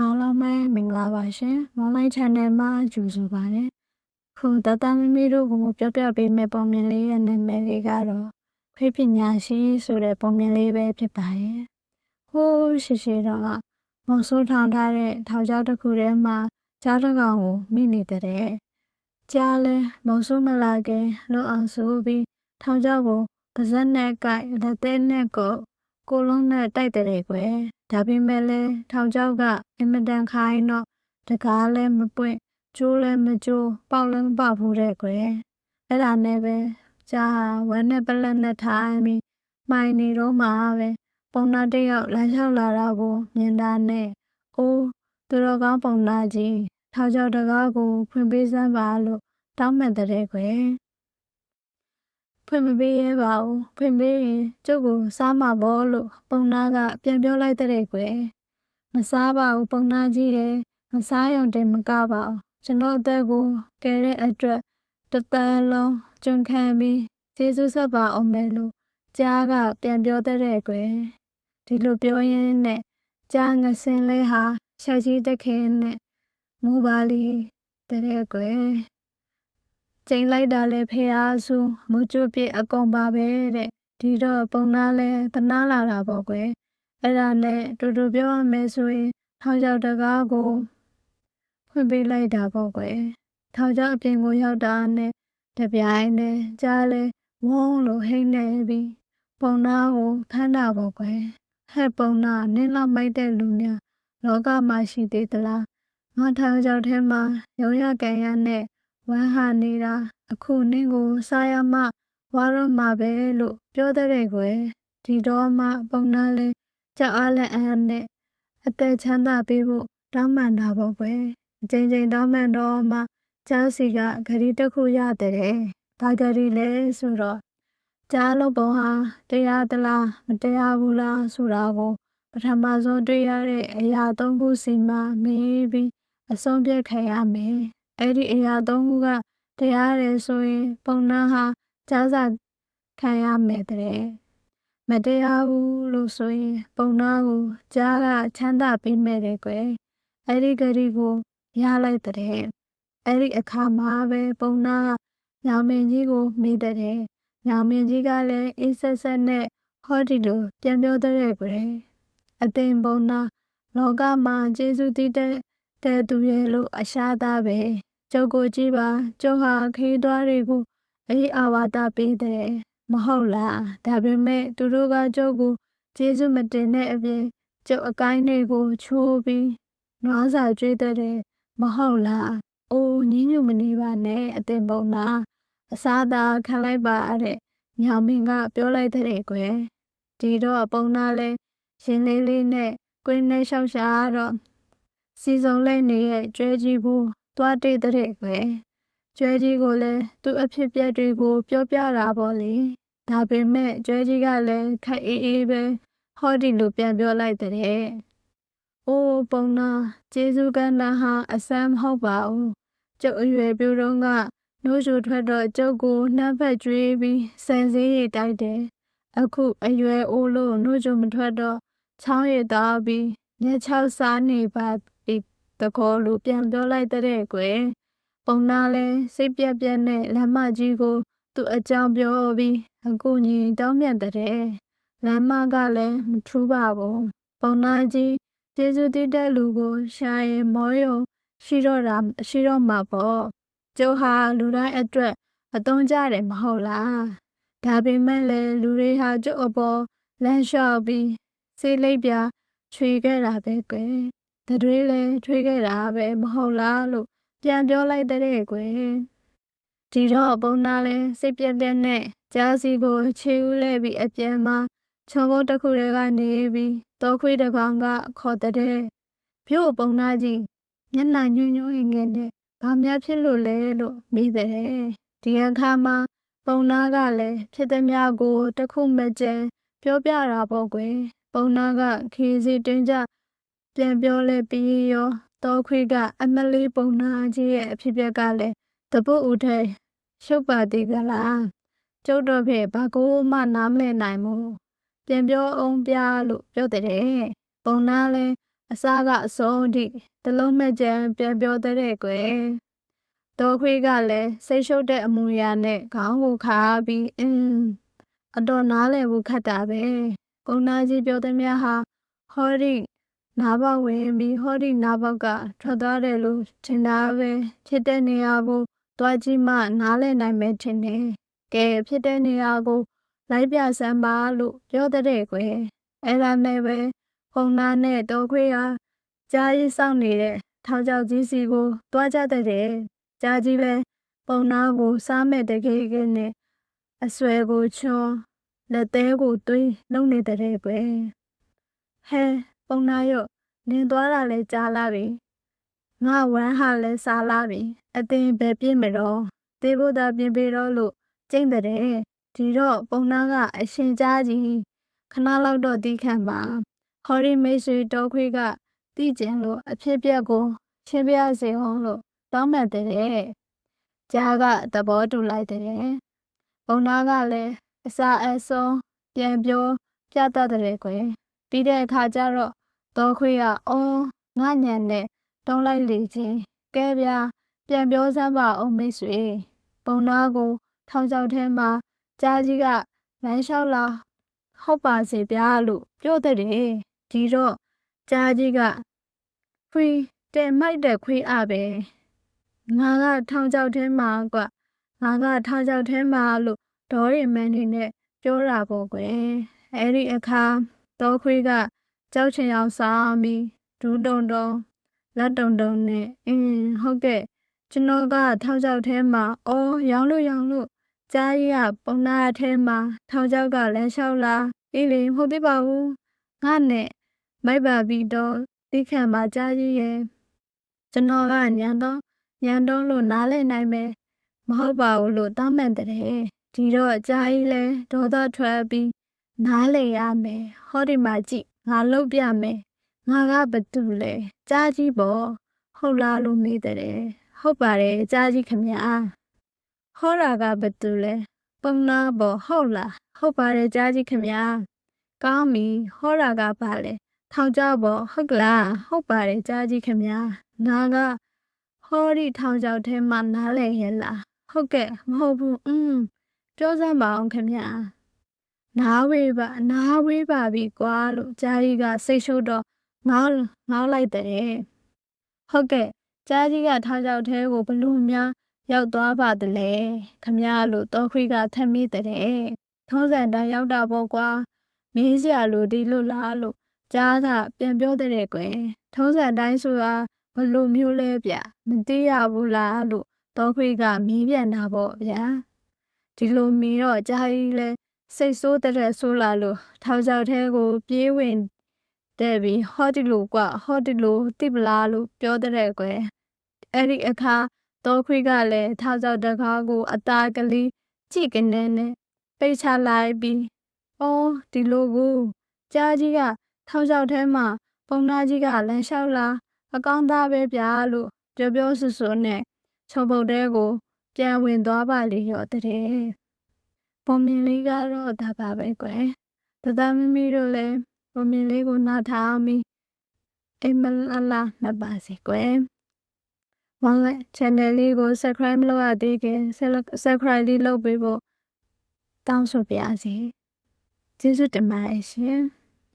အားလုံးပဲမင်္ဂလာပါရှင်။ Online Channel မှာကြိုဆိုပါရစေ။ခုတတမမီတို့ကိုပြောပြပေးမယ့်ပုံမြင်လေးရဲ့နာမည်လေးကတော့ခွေးပညာရှိဆိုတဲ့ပုံမြင်လေးပဲဖြစ်ပါရဲ့။ဟိုးရှိရှိတော့ကမုံဆိုးထောင်ထားတဲ့ထောင်ချောက်တစ်ခုထဲမှာကြားတစ်ကောင်ကိုမိနေတဲ့။ကြားလဲမုံဆိုးမလာခင်လွတ်အောင်ဆိုပြီးထောင်ချောက်ကိုပါဇက်နဲ့ကိုက်လက်သေးနဲ့ကိုကိုလုံးနဲ့တိုက်တဲ့ကွယ် ဒါပေမဲ့လဲထောင်ချောက်ကအင်မတန်ခိုင်းတော့တကားလည်းမပွင့်ကျိုးလည်းမကျိုးပေါက်လည်းမပေါက်ဘူးတဲ့ကွယ်အဲ့ဒါနဲ့ပဲကြာဝမ်းနဲ့ပလက်နဲ့ထိုင်ပြီးမှိုင်နေတော့မှပဲပုံနာတစ်ယောက်လမ်းလျှောက်လာတော့ကိုမြင်တာနဲ့အိုးသူတော်ကောင်းပုံနာကြီးထောင်ချောက်တကားကိုဖွင့်ပေးစမ်းပါလို့တောင်းပန်တဲ့ကွယ် ဖွင့်မပေးရဲပါဘူးဖွင့်ပေးရင်ကျုပ်ကိုစားမှာပေါ့လို့ပုံနာကပြန်ပြောလိုက်တဲ့ကွယ်မစားပါဘူးပုံနာကြီးတယ်မစားရုံတည်းမကပါဘူးကျွန်တော်အသက်ကိုကယ်တဲ့အတွက်တပန်းလုံးကျွန်းခံပြီးကျေးဇူးဆက်ပါအောင်မယ်လို့ကြားကပြန်ပြောတဲ့ကွယ်ဒီလိုပြောရင်းနဲ့ကြားငစင်းလေးဟာရှာကြီးတခင်နဲ့မူပါလီတဲ့ကွယ် ကျိန်လိုက်တာလဲဖေအားစုမူကျွပြအကုန်ပါပဲတဲ့ဒီတော့ပုံနာလဲတနာလာတာပေါ့ကွယ်အဲ့ဒါနဲ့တူတူပြောရမယ်ဆိုရင်ထောင်ချောက်တကားကိုဖွင့်ပေးလိုက်တာပေါ့ကွယ်ထောင်ချောက်အပြင်ကိုရောက်တာနဲ့တပြိုင်နဲ့ကြားလဲဝုန်းလို့ဟိမ့်နေပြီးပုံနာကိုဖမ်းတာပေါ့ကွယ်ဟဲ့ပုံနာနင်းလောက်မိုက်တဲ့လူများလောကမှာရှိသေးသလားငါထောင်ချောက်ထဲမှာရုံရကန်ရနဲ့ ဝမ်းဟာနေတာအခုနင်းကိုစားရမှဝါရမှာပဲလို့ပြောတဲ့ကွယ်ဒီတော့မှပုံနာလဲကြောက်အားလက်အမ်းနဲ့အသက်ချမ်းသာပေးဖို့တောင်းပန်တာပေါ့ကွယ်အချိန်ချင်းတောင်းပန်တော့မှကျောင်းစီကဂရီတစ်ခုရတဲ့ဒါဂရီလဲဆိုတော့ကြားလုံးပုံဟာတရားသလားမတရားဘူးလားဆိုတာကိုပထမဆုံးတွေ့ရတဲ့အရာသုံးခုစီမှာမေးပြီးအဆုံးဖြတ်ခံရမယ် အဲ့ဒီအရာသုံးခုကတရားတယ်ဆိုရင် ပုံနှန်းဟာကြားစာခံရမယ်တဲ့မတရားဘူးလို့ဆိုရင် ပုံနှန်းကိုကြားကချမ်းသာပေးမယ်တဲ့ကွယ်အဲ့ဒီဂရီကိုရလိုက်တဲ့အဲ့ဒီအခါမှာပဲပုံနှန်းကညောင်မင်းကြီးကိုမေးတဲ့ညောင်မင်းကြီးကလည်းအေးဆက်ဆက်နဲ့ဟောဒီလိုပြန်ပြောတဲ့ကွယ်အသိင်ပုံနှန်းလောကမှာကျေးဇူးတည်တဲ့ သူရဲ့လို့အရှားသားပဲကျုပ်ကိုကြည့်ပါကျုပ်ဟာခေးသွားတွေကိုအေးအာဝါဒပေးတယ်မဟုတ်လားဒါပေမဲ့သူတို့ကကျုပ်ကိုကျေးဇူးမတင်တဲ့အပြင်ကျုပ်အကိုင်းတွေကိုချိုးပြီးနွားစာကျွေးတဲ့မဟုတ်လားအိုးညင်းညူမနေပါနဲ့အတင်ပုံလားအစားသာခံလိုက်ပါတဲ့ညောင်မင်းကပြောလိုက်တဲ့ကွယ်ဒီတော့ပုံနာလဲရှင်လေးလေးနဲ့ကွင်းနဲ့ရှောက်ရှာတော့ စီစုံလိုက်နေရဲ့ကျွဲကြီးဘူးသွားတွေ့တဲ့ကွယ်ကျွဲကြီးကိုလည်းသူ့အဖြစ်ပြက်တွေကိုပြောပြတာပေါ့လေဒါပေမဲ့ကျွဲကြီးကလည်းခက်အေးအေးပဲဟောဒီလိုပြန်ပြောလိုက်တဲ့အိုးပုံနာကျေးဇူးကန်းတာဟာအစမ်းမဟုတ်ပါဘူးကျုပ်အရွယ်ပြိုးတော့ကနိုးချိုထွက်တော့ကျုပ်ကိုနှမ်းဖက်ကျွေးပြီးဆန်စည်းရတိုက်တယ်အခုအရွယ်အိုးလို့နိုးချိုမထွက်တော့ချောင်းရည်သားပြီးညချောက်စားနေပါ တကောလိုပြန်ပြောလိုက်တဲ့ကွယ်ပုံနာလဲစိတ်ပြက်ပြက်နဲ့လမ်းမကြီးကို သူ့အကြောင်းပြောပြီးအကူကြီးတောင်းမြတ်တဲ့လမ်းမကလည်းမထူးပါဘူးပုံနာကြီးကျေးဇူးတည်တဲ့လူကိုရှာရင်မောယုံရှိတော့တာရှိတော့မှာပေါ့ကျိုးဟာလူတိုင်းအတွက်အသုံးကြတယ်မဟုတ်လားဒါပေမဲ့လည်းလူတွေဟာကျုပ်အပေါ်လမ်းလျှောက်ပြီးစိတ်လိပ်ပြချွေခဲ့တာပဲကွယ် တတွေးလဲထွေးခဲ့တာပဲမဟုတ်လားလို့ပြန်ပြောလိုက်တဲ့ကွယ်ဒီတော့ပုံနာလဲစိတ်ပြက်ပြက်နဲ့ကြားစီကိုခြေဦးလဲပြီးအပြန်မှာခြုံကုန်းတစ်ခုတည်းကနေပြီးတောခွေးတစ်ကောင်ကခေါ်တဲ့ဖြို့ပုံနာကြီးမျက်နှာညွှန်းညွှန်းငယ်နဲ့ဘာများဖြစ်လို့လဲလို့မေးတဲ့ဒီအခါမှာပုံနာကလည်းဖြစ်သည်များကိုတခုမကျန်ပြောပြတာပေါ့ကွယ်ပုံနာကခီစီတင်းကြ ပြန်ပြောလဲပြီးရောတောခွေးကအမလေးပုံနာကြီးရဲ့အဖြစ်ပြက်ကလည်းတပုတ်ဦးထဲရှုပ်ပါသေးကလားကျုပ်တော့ဖေဘာကိုမှနားမလည်နိုင်ဘူးပြန်ပြောအောင်ပြလို့ပြောတဲ့ပုံနာလဲအအစားကအဆုံးအထိတလုံးမဲ့ကြံပြန်ပြောတဲ့ကွယ်တော်ခွေးကလည်းစိတ်ရှုပ်တဲ့အမူအရာနဲ့ခေါင်းကိုခါပြီးအင်းအတော်နားလည်ဖို့ခက်တာပဲပုံနာကြီးပြောသည်များဟာဟောဒီ နားပေါက်ဝင်ပြီးဟောဒီနားပေါက်ကထွက်သွားတယ်လို့ထင်တာပဲဖြစ်တဲ့နေရာကိုတွားကြည့်မှနားလည်နိုင်မယ်ထင်တယ်ကဲဖြစ်တဲ့နေရာကိုလိုက်ပြစမ်းပါလို့ပြောတဲ့ကွယ်အဲ့ဒါနဲ့ပဲပုံနာနဲ့တော်ခွေးဟာကြားရီစောင့်နေတဲ့ထောင်ချောက်ကြီးစီကိုတွားကြတဲ့ကြားကြီးလဲပုံနာကိုစားမဲ့တကယ်ကနဲ့အဆွဲကိုချွန်လက်သေးကိုသွေးလုံနေတဲ့ကွယ်ဟဲ ပုံနာရော့နင်းသွားတာလဲကြားလာပြီငါဝမ်းဟာလဲစားလာပြီအသင်ပဲပြည့်မတော့တေဖို့သာပြင်ပေတော့လို့ကျိမ့်တဲ့ဒီတော့ပုံနာကအရှင်ကြားကြီးခဏလောက်တော့တီးခန့်ပါဟော်ရီမိတ်ဆွေတော်ခွေးကတီးကျင်လို့အဖြစ်ပြက်ကိုရှင်းပြစေအောင်လို့တောင်းပန်တဲ့ကြားကသဘောတူလိုက်တဲ့ပုံနာကလည်းအစာအဆုံးပြန်ပြောပြတတ်တဲ့ကွယ် ပြီးတဲ့အခါကျတော့တော်ခွေးကအော်ငါညံနဲ့တုံးလိုက်လေချင်းကဲဗျာပြန်ပြောစမ်းပါအောင်မိတ်ဆွေပုံနာကိုထောင်ချောက်ထဲမှာကြားကြီးကလမ်းလျှောက်လာဟုတ်ပါစေဗျာလို့ပြောတဲ့ဒီတော့ကြားကြီးကခွေတဲ့မိုက်တဲ့ခွေအပဲငါကထောင်ချောက်ထဲမှာကွငါကထောင်ချောက်ထဲမှာလို့ဒေါ်ရီမန်နေနဲ့ပြောတာပေါ့ကွယ်အဲ့ဒီအခါ တော့ခွေးကကြောက်ချင်အောင်စားပြီးဒူးတုံတုံလက်တုံတုံနဲ့အင်းဟုတ်ကဲ့ကျွန်တော်ကထောင်ချောက်ထဲမှာအော်ရောင်းလို့ရောင်းလို့ကြားရီကပုံနာထဲမှာထောင်ချောက်ကလမ်းလျှောက်လာအေးလေမဟုတ်သေးပါဘူးငါနဲ့မိုက်ပါပြီးတော့တိခန့်မှာကြားရီရဲ့ကျွန်တော်ကညံတော့ညံတော့လို့နားလဲနိုင်မယ်မဟုတ်ပါဘူးလို့တောင်းပန်တဲ့ဒီတော့ကြားရီလဲဒေါသထွက်ပြီး နားလေရမယ်ဟောဒီမှာကြည့်ငါလုတ်ပြမယ်ငါကဘသူလဲကြားကြီးပေါ့ဟုတ်လားလို့မေးတဲ့ဟုတ်ပါတယ်ကြားကြီးခမညာဟောတာကဘသူလဲပုံနာပေါ့ဟုတ်လားဟုတ်ပါတယ်ကြားကြီးခမညာကောင်းပြီဟောတာကဘာလဲထောင်ကြပေါ့ဟုတ်ကလားဟုတ်ပါတယ်ကြားကြီးခမညာငါကဟောဒီထောင်ကြောက်ထဲမှာနားလဲရဲ့လားဟုတ်ကဲ့မဟုတ်ဘူးอืมပြောစမ်းပါအောင်ခမညာ နားဝေးပါနားဝေးပါပြီကွာလို့ကြားကြီးကစိတ်ရှုပ်တော့ငေါငေါလိုက်တဲ့ဟုတ်ကဲ့ကြားကြီးကထောင်ချောက်ထဲကိုဘလို့များရောက်သွားပါတလဲခမရလို့တောခွေးကထမိတဲ့ထုံးစံတိုင်းရောက်တာပေါ့ကွာမင်းစရာလို့ဒီလို့လားလို့ကြားကပြန်ပြောတဲ့ကွယ်ထုံးစံတိုင်းဆိုတာဘလို့မျိုးလဲဗျမသိရဘူးလားလို့တောခွေးကမီးပြန်တာပေါ့ဗျာဒီလိုမီတော့ကြားကြီးလဲ စိတ်ဆိုးတဲ့ဆိုးလာလို့ထောင်ချောက်ထဲကို ပြေးဝင်တဲ့ပြီးဟောဒီလိုကွဟောဒီလိုတိပလားလို့ပြောတဲ့ကွယ်အဲ့ဒီအခါတောခွေးကလည်းထောက်ချောက်တကားကို အသားကလေးကြည့်ကနေနဲ့ပိတ်ချလိုက်ပြီးအော်ဒီလိုကိုကြားကြီးကထောက်ချောက်ထဲမှာပုံနာကြီးကလမ်းလျှောက်လာအကောင်းသားပဲဗျာလို့ပြောပြောဆူဆူနဲ့ချုံပုတ်တဲကို ပြန်ဝင်သွားပါလေရောတဲ့ ပုံမြင်လေးကတော့ဒါပါပဲကွယ်တသမမီတို့လည်းပုံမြင်လေးကိုနားထားပြီးအိမ်မလာလာမပါစေကွယ်ဝမ်းလိုက် channel လေးကို subscribe လုပ်ရသေးခင် subscribe လေးလုပ်ပေးဖို့တောင်းဆိုပါရစေကျေးဇူးတင်ပါတယ်ရှင်